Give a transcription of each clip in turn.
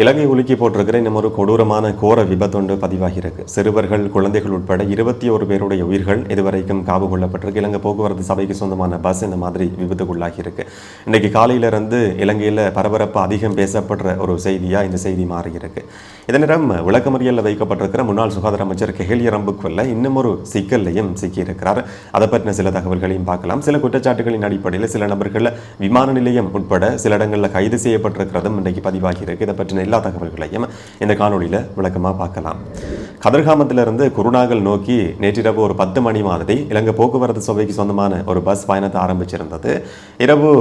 இலங்கை உலுக்கி போட்டிருக்கிற இன்னும் ஒரு கொடூரமான கோர விபத்தொன்று பதிவாகியிருக்கு. சிறுவர்கள் குழந்தைகள் உட்பட இருபத்தி ஒரு பேருடைய உயிர்கள் இதுவரைக்கும் காவு கொள்ளப்பட்டிருக்கு. இலங்கை போக்குவரத்து சபைக்கு சொந்தமான பஸ் இந்த மாதிரி விபத்துக்குள்ளாகியிருக்கு. இன்னைக்கு காலையிலிருந்து இலங்கையில் பரபரப்பு அதிகம் பேசப்படுற ஒரு செய்தியாக இந்த செய்தி மாறியிருக்கு. இதனிடம் விளக்கமறியலில் வைக்கப்பட்டிருக்கிற முன்னாள் சுகாதார அமைச்சர் கெஹலிய ரம்புக்குள்ள இன்னும் ஒரு சிக்கல்லையும் சிக்கியிருக்கிறார். அதை பற்றின சில தகவல்களையும் பார்க்கலாம். சில குற்றச்சாட்டுகளின் அடிப்படையில் சில நபர்கள் விமான நிலையம் உட்பட சில இடங்களில் கைது செய்யப்பட்டிருக்கிறதும் இன்றைக்கு பதிவாகியிருக்கு. இதை பற்றின எல்லா தகவல்களையும் இந்த காணொலியில் விளக்கமாக பார்க்கலாம். கதிர்காமத்திலிருந்து குருநாகல் நோக்கி நேற்றிரவு ஒரு பத்து மணி மாதிரி இலங்கை போக்குவரத்து சபைக்கு சொந்தமான ஒரு பஸ் பயணத்தை ஆரம்பிச்சிருந்தது. இரவு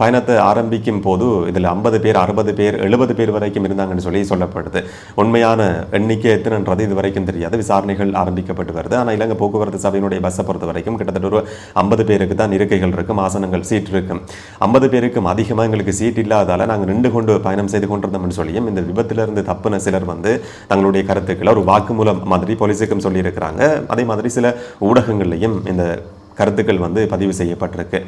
பயணத்தை ஆரம்பிக்கும் போது இதில் ஐம்பது பேர் அறுபது பேர் எழுபது பேர் வரைக்கும் இருந்தாங்கன்னு சொல்லி சொல்லப்படுது. உண்மையான எண்ணிக்கை எத்தனைன்றது இது வரைக்கும் தெரியாது. விசாரணைகள் ஆரம்பிக்கப்பட்டு வருது. ஆனால் இலங்கை போக்குவரத்து சபையினுடைய பஸ்ஸை பொறுத்த வரைக்கும் கிட்டத்தட்ட ஒரு ஐம்பது பேருக்கு தான் இருக்கைகள் இருக்கும் ஆசனங்கள் சீட் இருக்கும். ஐம்பது பேருக்கும் அதிகமாக எங்களுக்கு சீட் இல்லாதால் நாங்கள் நின்று கொண்டு பயணம் செய்து கொண்டிருந்தோம்னு சொல்லியும் இந்த விபத்திலிருந்து தப்புன சிலர் வந்து தங்களுடைய கருத்துக்களை ஒரு வாக்குமூலம் மாதிரி போலீஸுக்கும் சொல்லியிருக்கிறாங்க. அதே மாதிரி சில ஊடகங்கள்லையும் இந்த கருத்துக்கள் வந்து பதிவு செய்யப்பட்டிருக்கு.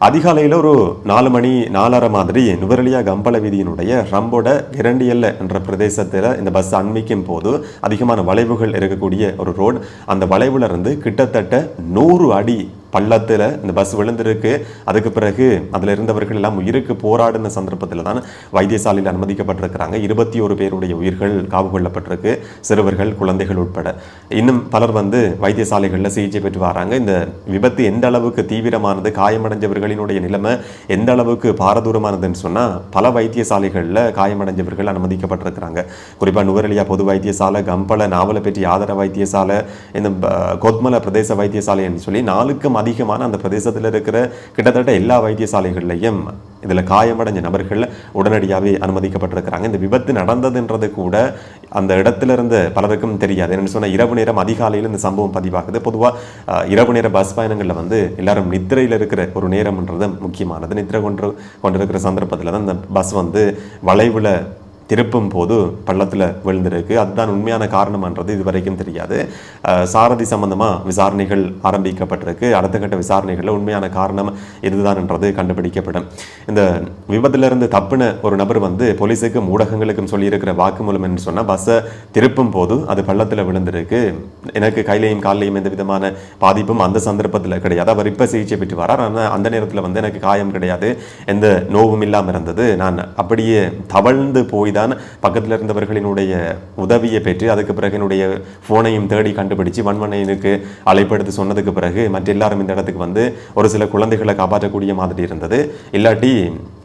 அதிகாலையில் ஒரு நாலு மணி நாலரை மாதிரி நுவரலியா கம்பள வீதியினுடைய ரம்போட இரண்டியல்ல என்ற பிரதேசத்தில் இந்த பஸ் அண்மிக்கும் போது அதிகமான வளைவுகள் இருக்கக்கூடிய ஒரு ரோடு. அந்த வளைவுல இருந்து கிட்டத்தட்ட நூறு அடி பள்ளத்தில் இந்த பஸ் விழுந்திருக்கு. அதுக்கு பிறகு அதில் இருந்தவர்கள் எல்லாம் உயிருக்கு போராடின சந்தர்ப்பத்தில் தான் வைத்தியசாலையில் அனுமதிக்கப்பட்டிருக்கிறாங்க. இருபத்தி ஒரு பேருடைய உயிர்கள் காவு கொள்ளப்பட்டிருக்கு. சிறுவர்கள் குழந்தைகள் உட்பட. இன்னும் பலர் வந்து வைத்தியசாலைகளில் சிகிச்சை பெற்று வராங்க. இந்த விபத்து எந்த அளவுக்கு தீவிரமானது காயமடைஞ்சவர்களினுடைய நிலைமை எந்த அளவுக்கு பாரதூரமானதுன்னு சொன்னால் பல வைத்தியசாலைகளில் காயமடைஞ்சவர்கள் அனுமதிக்கப்பட்டிருக்கிறாங்க. குறிப்பாக நுவரெலியா பொது வைத்தியசாலை கம்பள நாவலப்பேட்டி ஆதர வைத்தியசாலை இந்த ப- கொத்மல பிரதேச வைத்தியசாலை சொல்லி சொல்லி அதிகமான அந்த பிரதேசத்தில் இருக்கிற கிட்டத்தட்ட எல்லா வைத்தியசாலைகள்லையும் இதில் காயமடைஞ்ச நபர்கள் உடனடியாகவே அனுமதிக்கப்பட்டிருக்கிறாங்க. இந்த விபத்து நடந்ததுன்றது கூட அந்த இடத்துல இருந்த பலருக்கும் தெரியாது. என்னென்னு சொன்னால் இரவு நேரம் அதிகாலையில் இந்த சம்பவம் பதிவாகுது. பொதுவாக இரவு நேர பஸ் பயணங்களில் வந்து எல்லாரும் நித்திரையில் இருக்கிற ஒரு நேரம்ன்றது முக்கியமானது. நித்திரை கொண்டு கொண்டிருக்கிற சந்தர்ப்பத்தில் தான் இந்த பஸ் வந்து வளைவில் திருப்பும் போது பள்ளத்தில் விழுந்திருக்கு. அதுதான் உண்மையான காரணம்ன்றது இது வரைக்கும் தெரியாது சாரதி சம்பந்தமாக விசாரணைகள் ஆரம்பிக்கப்பட்டிருக்கு. அடுத்த கட்ட விசாரணைகளில் உண்மையான காரணம் இதுதான்ன்றது கண்டுபிடிக்கப்படும். இந்த விபத்திலிருந்து தப்புன ஒரு நபர் வந்து போலீஸுக்கும் ஊடகங்களுக்கும் சொல்லியிருக்கிற வாக்குமூலம் என்று சொன்னால் பஸ்ஸை திருப்பும் போது அது பள்ளத்தில் விழுந்திருக்கு. எனக்கு கையிலையும் காலையும் எந்த விதமான பாதிப்பும் அந்த சந்தர்ப்பத்தில் கிடையாது. அவர் இப்போ சிகிச்சை பெற்று வரார். ஆனால் அந்த நேரத்தில் வந்து எனக்கு காயம் கிடையாது. எந்த நோவும் இல்லாமல் இருந்தது. நான் அப்படியே தவழ்ந்து போய் தான் பக்கத்தில் இருந்தவர்களினுடைய உதவியை பெற்று அதுக்கு பிறகு என்னுடைய ஃபோனையும் தேடி கண்டுபிடிச்சு வன்மனையனுக்கு அழைப்படுத்தி சொன்னதுக்கு பிறகு மற்ற எல்லாரும் இந்த இடத்துக்கு வந்து ஒரு சில குழந்தைகளை காப்பாற்றக்கூடிய மாதிரி இருந்தது. இல்லாட்டி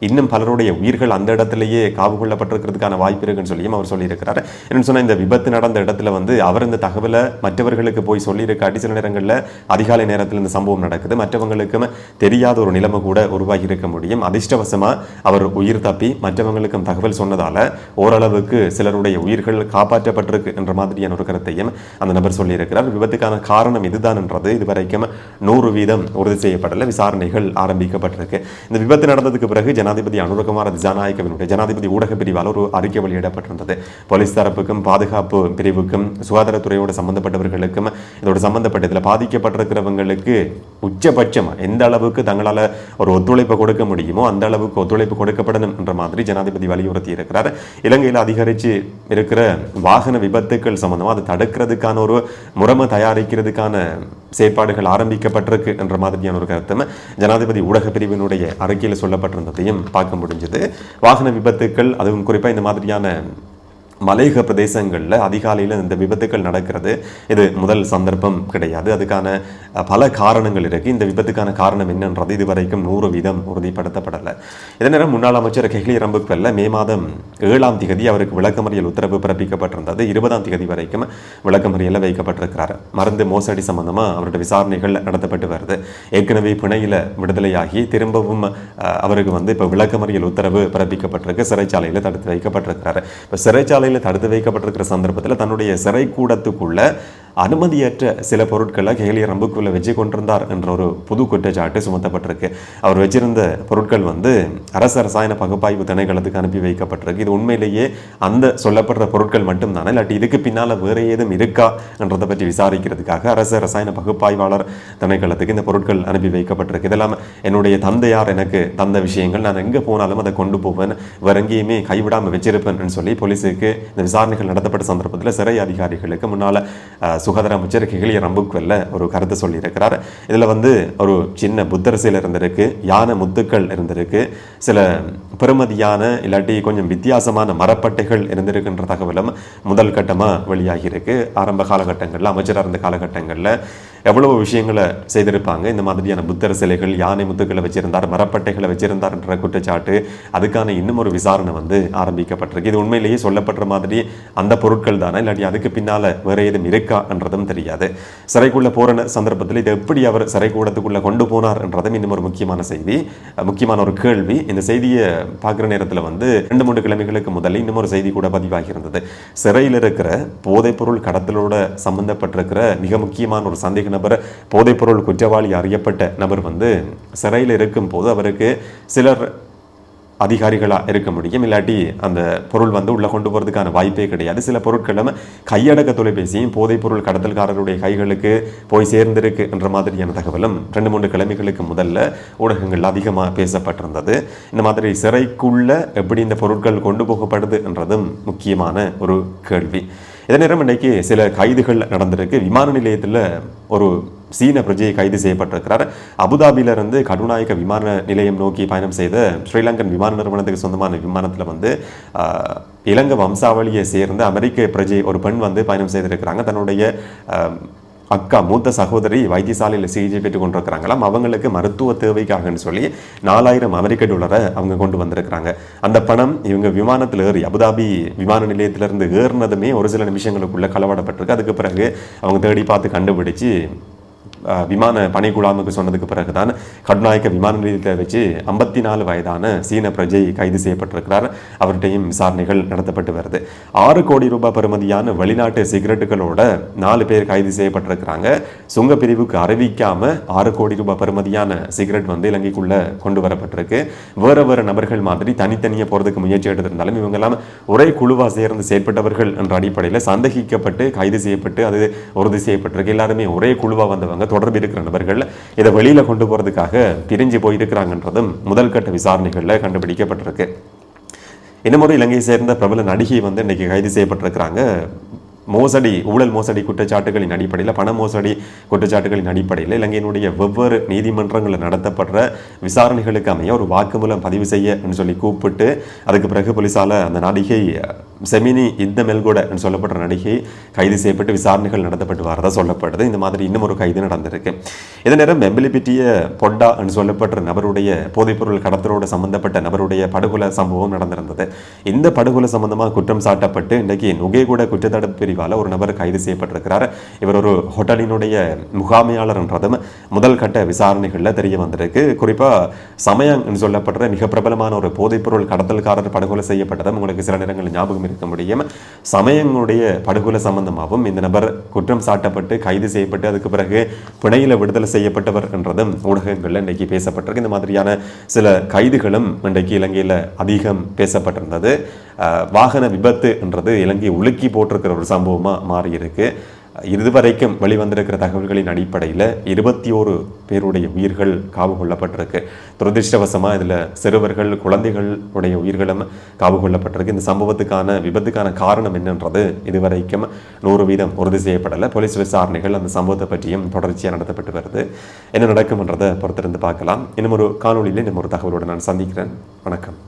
இன்னும் பலருடைய உயிர்கள் அந்த இடத்துலயே காவு கொள்ளப்பட்டிருக்கிறதுக்கான வாய்ப்பு இருக்குன்னு சொல்லியும் அவர் சொல்லியிருக்கிறார். என்னன்னு சொன்னால் இந்த விபத்து நடந்த இடத்துல வந்து அவர் இந்த தகவலை மற்றவர்களுக்கு போய் சொல்லியிருக்காட்டி சில நேரங்களில் அதிகாலை நேரத்தில் இந்த சம்பவம் நடக்குது. மற்றவங்களுக்கும் தெரியாத ஒரு நிலைமை கூட உருவாகி இருக்க முடியும். அதிர்ஷ்டவசமாக அவர் உயிர் தப்பி மற்றவங்களுக்கும் தகவல் சொன்னதால ஓரளவுக்கு சிலருடைய உயிர்கள் காப்பாற்றப்பட்டிருக்கு என்ற மாதிரியான ஒரு கருத்தையும் அந்த நபர் சொல்லியிருக்கிறார். விபத்துக்கான காரணம் இதுதான்ன்றது. இதுவரைக்கும் நூறு வீதம் உறுதி செய்யப்படல. விசாரணைகள் ஆரம்பிக்கப்பட்டிருக்கு. இந்த விபத்து நடந்ததுக்கு பிறகு ஜன ஜனாதிபதி அனுரகுமார திசாநாயக்கவினுடைய ஜனாதிபதி ஊடக பிரிவால் ஒரு அறிக்கை வெளியிடப்பட்டிருந்தது. போலீஸ் தரப்புக்கும் பாதுகாப்பு பிரிவுக்கும் சுகாதாரத்துறையோடு சம்பந்தப்பட்டவர்களுக்கும் இதோட சம்பந்தப்பட்ட இதில் பாதிக்கப்பட்டிருக்கிறவங்களுக்கு உச்சபட்சம் எந்த அளவுக்கு தங்களால் ஒரு ஒத்துழைப்பு கொடுக்க முடியுமோ அந்த அளவுக்கு ஒத்துழைப்பு கொடுக்கப்படணும் என்ற மாதிரி ஜனாதிபதி வலியுறுத்தி இருக்கிறார் இலங்கையில் அதிகரித்து இருக்கிற வாகன விபத்துக்கள் சம்பந்தமாக அதை தடுக்கிறதுக்கான ஒரு முறைமை தயாரிக்கிறதுக்கான செயற்பாடுகள் ஆரம்பிக்கப்பட்டிருக்கு என்ற மாதிரியான ஒரு கருத்தும் ஜனாதிபதி ஊடக பிரிவினுடைய அறிக்கையில் சொல்லப்பட்டிருந்ததையும் பார்க்க முடிஞ்சது. வாகன விபத்துக்கள் அதுவும் குறிப்பாக இந்த மாதிரியான மலையக பிரதேசங்களில் அதிகாலையில் இந்த விபத்துக்கள் நடக்கிறது. இது முதல் சந்தர்ப்பம் கிடையாது. அதுக்கான பல காரணங்கள் இருக்குது இந்த விபத்துக்கான காரணம் என்னன்றது இதுவரைக்கும் நூறு வீதம் உறுதிப்படுத்தப்படலை. இதே நேரம் முன்னாள் அமைச்சர் கெஹ்லி ரம்புக்வெல்ல மே மாதம் ஏழாம் திகதி அவருக்கு விளக்கமறியல் உத்தரவு பிறப்பிக்கப்பட்டிருந்தது. இருபதாம் திகதி வரைக்கும் விளக்கமறியலில் வைக்கப்பட்டிருக்கிறார். மருந்து மோசடி சம்பந்தமாக அவருடைய விசாரணைகள் நடத்தப்பட்டு வருது. ஏற்கனவே பிணையில் விடுதலையாகி திரும்பவும் அவருக்கு வந்து இப்போ விளக்கமறியல் உத்தரவு பிறப்பிக்கப்பட்டிருக்கு. சிறைச்சாலையில் தடுத்து வைக்கப்பட்டிருக்கிறார். இப்போ சிறைச்சாலையில் தடுத்து வைக்கப்பட்டிருக்கிற சந்தர்ப்பத்தில் தன்னுடைய சிறை கூடத்துக்குள்ள அனுமதியற்ற சில பொருட்களை கேலிய ரம்புக்குள்ளே வச்சு கொண்டிருந்தார் என்ற ஒரு புது குற்றச்சாட்டு சுமத்தப்பட்டிருக்கு. அவர் வச்சிருந்த பொருட்கள் வந்து அரசு ரசாயன பகுப்பாய்வு திணைக்களத்துக்கு அனுப்பி வைக்கப்பட்டிருக்கு. இது உண்மையிலேயே அந்த சொல்லப்படுற பொருட்கள் மட்டும்தானே இல்லாட்டி இதுக்கு பின்னால் வேறு ஏதும் இருக்கா என்றதை பற்றி விசாரிக்கிறதுக்காக அரசு ரசாயன பகுப்பாய்வாளர் திணைக்களத்துக்கு இந்த பொருட்கள் அனுப்பி வைக்கப்பட்டிருக்கு. இதெல்லாம் என்னுடைய தந்தையார் எனக்கு தந்த விஷயங்கள் நான் எங்கே போனாலும் அதை கொண்டு போவேன் வேற எங்கேயுமே கைவிடாமல் வச்சிருப்பேன்னு சொல்லி போலீஸுக்கு இந்த விசாரணைகள் நடத்தப்பட்ட சந்தர்ப்பத்தில் சிறை அதிகாரிகளுக்கு முன்னால் சுகாதார அமைச்சர் கிகிலிய ரம்புக்வெல்ல ஒரு கருத்தை சொல்லியிருக்கிறார். இதில் வந்து ஒரு சின்ன புத்தர் சிலை இருந்திருக்கு யானை முத்துக்கள் இருந்திருக்கு சில பெருமதியான இல்லாட்டி கொஞ்சம் வித்தியாசமான மரப்பட்டைகள் இருந்திருக்குன்ற தகவலும் முதல் கட்டமாக வெளியாகியிருக்கு. ஆரம்ப காலகட்டங்களில் அமைச்சராக இருந்த காலகட்டங்களில் எவ்வளவு விஷயங்களை செய்திருப்பாங்க? இந்த மாதிரியான புத்தர் சிலைகள் யானை முத்துக்களை வச்சிருந்தார் மரப்பட்டைகளை வச்சிருந்தார் என்ற குற்றச்சாட்டு அதுக்கான இன்னும் ஒரு விசாரணை வந்து ஆரம்பிக்கப்பட்டிருக்கு. இது உண்மையிலேயே சொல்லப்படுற மாதிரி அந்த பொருட்கள் தானே? இல்லாட்டி அதுக்கு பின்னால வேற ஏதும் இருக்கான்றதும் தெரியாது. சிறைக்குள்ள போற சந்தர்ப்பத்தில் இது எப்படி அவர் சிறைக்கூடத்துக்குள்ளே கொண்டு போனார் என்றதும் இன்னும் ஒரு முக்கியமான செய்தி. முக்கியமான ஒரு கேள்வி. இந்த செய்தியை பார்க்குற நேரத்தில் வந்து ரெண்டு மூன்று கிழமைகளுக்கு முதல்ல இன்னும் ஒரு செய்தி கூட பதிவாகி இருந்தது சிறையில் இருக்கிற போதைப்பொருள் கடத்தலோட சம்பந்தப்பட்டிருக்கிற மிக முக்கியமான ஒரு சந்தேக நபர். போதைப்பொருள் குற்றவாளி அறியப்பட்ட நபர் வந்து சிறையில் இருக்கும் போது அவருக்கு சிலர் அதிகாரிகளாக இருக்க முடியும். இல்லாட்டி அந்த பொருள் வந்து உள்ளே கொண்டு போகிறதுக்கான வாய்ப்பே கிடையாது. சில பொருட்களும் கையடக்க தொலைபேசியும் போதைப் பொருள் கடத்தல்காரருடைய கைகளுக்கு போய் சேர்ந்திருக்கு என்ற மாதிரியான தகவலும் ரெண்டு மூன்று கிழமைகளுக்கு முதல்ல ஊடகங்கள் அதிகமாக பேசப்பட்டிருந்தது. இந்த மாதிரி சிறைக்குள்ளே எப்படி இந்த பொருட்கள் கொண்டு போகப்படுது என்றதும் முக்கியமான ஒரு கேள்வி. இதே நேரம் இன்றைக்கு சில கைதுகள் நடந்திருக்கு. விமான நிலையத்தில் ஒரு சீன பிரஜையை கைது செய்யப்பட்டிருக்கிறார். அபுதாபியிலிருந்து கடுநாயக்க விமான நிலையம் நோக்கி பயணம் செய்த ஸ்ரீலங்கன் விமான நிறுவனத்துக்கு சொந்தமான விமானத்தில் வந்து இலங்கை வம்சாவளியை சேர்ந்த அமெரிக்க பிரஜை ஒரு பெண் வந்து பயணம் செய்திருக்கிறாங்க. தன்னுடைய அக்கா மூத்த சகோதரி வைத்தியசாலையில் சிகிச்சை பெற்று கொண்டிருக்கிறாங்களாம். அவங்களுக்கு மருத்துவ தேவைக்காகன்னு சொல்லி நாலாயிரம் அமெரிக்க டாலரை அவங்க கொண்டு வந்திருக்கிறாங்க. அந்த பணம் இவங்க விமானத்தில் ஏறி அபுதாபி விமான நிலையத்திலிருந்து ஏறினதுமே ஒரு சில நிமிஷங்களுக்குள்ளே களவாடப்பட்டிருக்கு. அதுக்கு பிறகு அவங்க தேடி பார்த்து கண்டுபிடிச்சு விமான பணிக்குழாமுக்கு சொன்னதுக்கு பிறகு தான் கட்நாயக்க விமான நிலையத்தை வச்சு ஐம்பத்தி நாலு வயதான சீன பிரஜை கைது செய்யப்பட்டிருக்கிறார். அவர்கிட்டையும் விசாரணைகள் நடத்தப்பட்டு வருது. ஆறு கோடி ரூபாய் பெறுமதியான வெளிநாட்டு சிகரெட்டுகளோட நாலு பேர் கைது செய்யப்பட்டிருக்கிறாங்க. சுங்க பிரிவுக்கு அறிவிக்காம ஆறு கோடி ரூபாய் பெறுமதியான சிகரெட் வந்து இலங்கைக்குள்ள கொண்டு வரப்பட்டிருக்கு. வேற வேற நபர்கள் மாதிரி தனித்தனியாக போறதுக்கு முயற்சி எடுத்திருந்தாலும் இவங்கெல்லாம் ஒரே குழுவா சேர்ந்து செயற்பட்டவர்கள் என்ற அடிப்படையில் சந்தேகிக்கப்பட்டு கைது செய்யப்பட்டு அது உறுதி செய்யப்பட்டிருக்கு. எல்லாருமே ஒரே குழுவா வந்தவங்க. தொடர்பு இருக்கிற நபர்கள் இதை வெளியில கொண்டு போறதுக்காக பிரிஞ்சு போயிருக்கிறாங்கன்றதும் முதல் கட்ட விசாரணைகள்ல கண்டுபிடிக்கப்பட்டிருக்கு. இன்னும் இலங்கையை சேர்ந்த பிரபல நடிகை வந்து இன்னைக்கு கைது செய்யப்பட்டிருக்கிறாங்க. மோசடி ஊழல் மோசடி குற்றச்சாட்டுகளின் அடிப்படையில் பண மோசடி குற்றச்சாட்டுகளின் அடிப்படையில் இலங்கையினுடைய வெவ்வேறு நீதிமன்றங்களில் நடத்தப்படுற விசாரணைகளுக்கு அமைய ஒரு வாக்குமூலம் பதிவு செய்யன்னு சொல்லி கூப்பிட்டு அதுக்கு பிறகு போலீஸால் அந்த நடிகை செமினி இந்த மெல்கோட சொல்லப்படுற நடிகை கைது செய்யப்பட்டு விசாரணைகள் நடத்தப்பட்டு வரதாக சொல்லப்படுது. இந்த மாதிரி இன்னும் ஒரு கைது நடந்திருக்கு. இதே நேரம் மெம்பிலிபிட்டிய பொட்டா என்று சொல்லப்படுற நபருடைய போதைப்பொருள் கடத்தலோடு சம்பந்தப்பட்ட நபருடைய படுகொலை சம்பவம் நடந்திருந்தது. இந்த படுகொலை சம்பந்தமாக குற்றம் சாட்டப்பட்டு இன்றைக்கு நுகைகூட குற்றத்தடுப்பு பிரிவால் ஒரு நபர் கைது செய்யப்பட்டிருக்கிறார். இவர் ஒரு ஹோட்டலினுடைய முகாமையாளர் என்றதும் முதல் கட்ட விசாரணைகளில் தெரிய வந்திருக்கு. குறிப்பாக சமயம் சொல்லப்படுற மிக பிரபலமான ஒரு போதைப்பொருள் கடத்தல்காரர் படுகொலை செய்யப்பட்டதும் உங்களுக்கு சில நேரங்களில் ஞாபகம் இருக்க முடியும். சமயங்களுடைய படுகொலை சம்பந்தமாகவும் இந்த நபர் குற்றம் சாட்டப்பட்டு கைது செய்யப்பட்டு அதுக்கு பிறகு பிணையில் விடுதலை செய்யப்பட்டவர் என்றதும் ஊடகங்களில் இன்றைக்கு பேசப்பட்டிருக்கு. இந்த மாதிரியான சில கைதுகளும் இன்றைக்கு இலங்கையில் அதிகம் பேசப்பட்டிருந்தது. வாகன விபத்து என்றது இலங்கையை உலுக்கி போட்டிருக்கிற ஒரு சம்பவமாக மாறியிருக்கு. இதுவரைக்கும் வெளிவந்திருக்கிற தகவல்களின் அடிப்படையில் இருபத்தி ஓரு பேருடைய உயிர்கள் காவு கொள்ளப்பட்டிருக்கு. துரதிருஷ்டவசமாக இதில் சிறுவர்கள் குழந்தைகளுடைய உயிர்களும் காவு கொள்ளப்பட்டிருக்கு. இந்த சம்பவத்துக்கான விபத்துக்கான காரணம் என்னன்றது இதுவரைக்கும் நூறு வீதம் உறுதி செய்யப்படலை. போலீஸ் விசாரணைகள் அந்த சம்பவத்தை பற்றியும் தொடர்ச்சியாக நடத்தப்பட்டு வருது. என்ன நடக்கும்ன்றதை பொறுத்திருந்து பார்க்கலாம். இன்னும் ஒரு காணொலியில் இன்னும் ஒரு தகவலோடு நான் சந்திக்கிறேன். வணக்கம்.